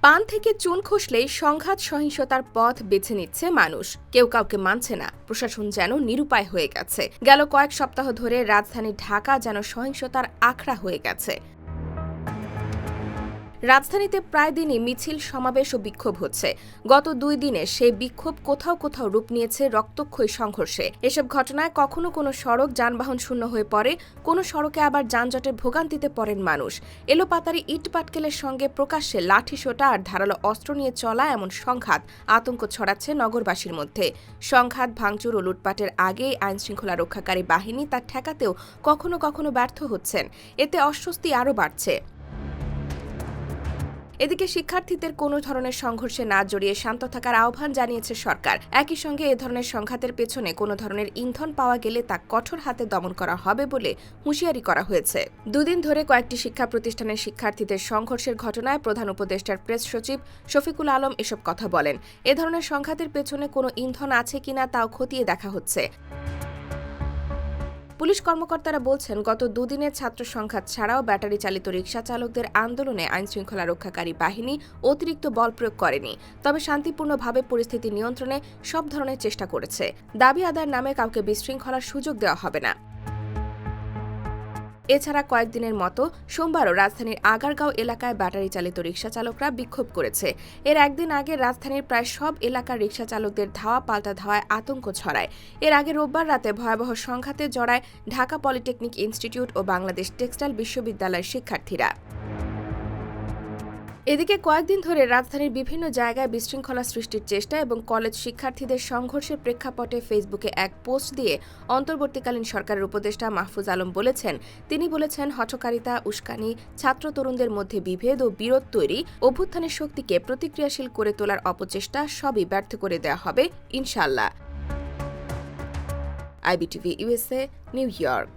পান থেকে চুন খসলেই সংঘাত সহিংসতার পথ বেছে নিচ্ছে মানুষ। কেউ কাউকে মানছে না। প্রশাসন যেন নিরুপায় হয়ে গেছে। গেল কয়েক সপ্তাহ ধরে রাজধানী ঢাকা যেন সহিংসতার আখড়া হয়ে গেছে। রাজধানীতে প্রায় দিনই মিছিল, সমাবেশ ও বিক্ষোভ হচ্ছে। গত দুই দিনে সেই বিক্ষোভ কোথাও কোথাও রূপ নিয়েছে রক্তক্ষয়ী সংঘর্ষে। এসব ঘটনায় কখনো কোনো সড়ক, যানবাহন শূন্য হয়ে পড়ে, কোনো সড়কে আবার যানজটের ভোগান্তিতে পড়েন মানুষ। এলোপাতারি ইট পাটকেলের সঙ্গে প্রকাশ্যে লাঠি সোটা আর ধারালো অস্ত্র নিয়ে চলা এমন সংঘাত আতঙ্ক ছড়াচ্ছে নগরবাসীর মধ্যে। সংঘাত, ভাঙচুর ও লুটপাটের আগেই আইনশৃঙ্খলা রক্ষাকারী বাহিনী তা ঠেকাতেও কখনো কখনো ব্যর্থ হচ্ছেন। এতে অস্বস্তি আরও বাড়ছে। এদিকে শিক্ষার্থীদের কোনো ধরনের সংঘর্ষে না জড়িয়ে শান্ত থাকার আহ্বান জানিয়েছে সরকার। একই সঙ্গে এ ধরনের সংঘাতের পেছনে কোনো ধরনের ইন্ধন পাওয়া গেলে তা কঠোর হাতে দমন করা হবে বলে হুঁশিয়ারি করা হয়েছে। দুদিন ধরে কয়েকটি শিক্ষা প্রতিষ্ঠানের শিক্ষার্থীদের সংঘর্ষের ঘটনায় প্রধান উপদেষ্টার প্রেস সচিব শফিকুল আলম এসব কথা বলেন। এ ধরনের সংঘাতের পেছনে কোনো ইন্ধন আছে কিনা তাও খতিয়ে দেখা হচ্ছে। পুলিশ কর্মকর্তারা বলছেন, গত দুদিনের ছাত্র সংখ্যা ছাড়াও ব্যাটারি চালিত রিকশা চালকদের আন্দোলনে আইনশৃঙ্খলা রক্ষাকারী বাহিনী অতিরিক্ত বল প্রয়োগ করেনি। তবে শান্তিপূর্ণভাবে পরিস্থিতি নিয়ন্ত্রণে সব ধরনের চেষ্টা করেছে। দাবি আদায়ের নামে কাউকে বিশৃঙ্খলার সুযোগ দেওয়া হবে না। এছাড়া কয়েকদিনের মতো সোমবারও রাজধানীর আগারগাঁও এলাকায় ব্যাটারি চালিত রিক্সা চালকরা বিক্ষোভ করেছে। এর একদিন আগে রাজধানীর প্রায় সব এলাকার রিক্সা চালকদের ধাওয়া, পাল্টা ধাওয়ায় আতঙ্ক ছড়ায়। এর আগে রোববার রাতে ভয়াবহ সংঘাতে জড়ায় ঢাকা পলিটেকনিক ইনস্টিটিউট ও বাংলাদেশ টেক্সটাইল বিশ্ববিদ্যালয়ের শিক্ষার্থীরা। এদিকে কয়েকদিন ধরে রাজধানীর বিভিন্ন জায়গায় বিশৃঙ্খলা সৃষ্টির চেষ্টা এবং কলেজ শিক্ষার্থীদের সংঘর্ষের প্রেক্ষাপটে ফেসবুকে এক পোস্ট দিয়ে অন্তর্বর্তীকালীন সরকারের উপদেষ্টা মাহফুজ আলম বলেছেন, তিনি বলেছেন হঠকারিতা, উস্কানি, ছাত্র তরুণদের মধ্যে বিভেদ ও বিরোধ তৈরি, অভ্যুত্থানের শক্তিকে প্রতিক্রিয়াশীল করে তোলার অপচেষ্টা সবই ব্যর্থ করে দেওয়া হবে ইনশাল্লাহ আইবিটিভি ইউএসএ নিউ ইয়র্ক।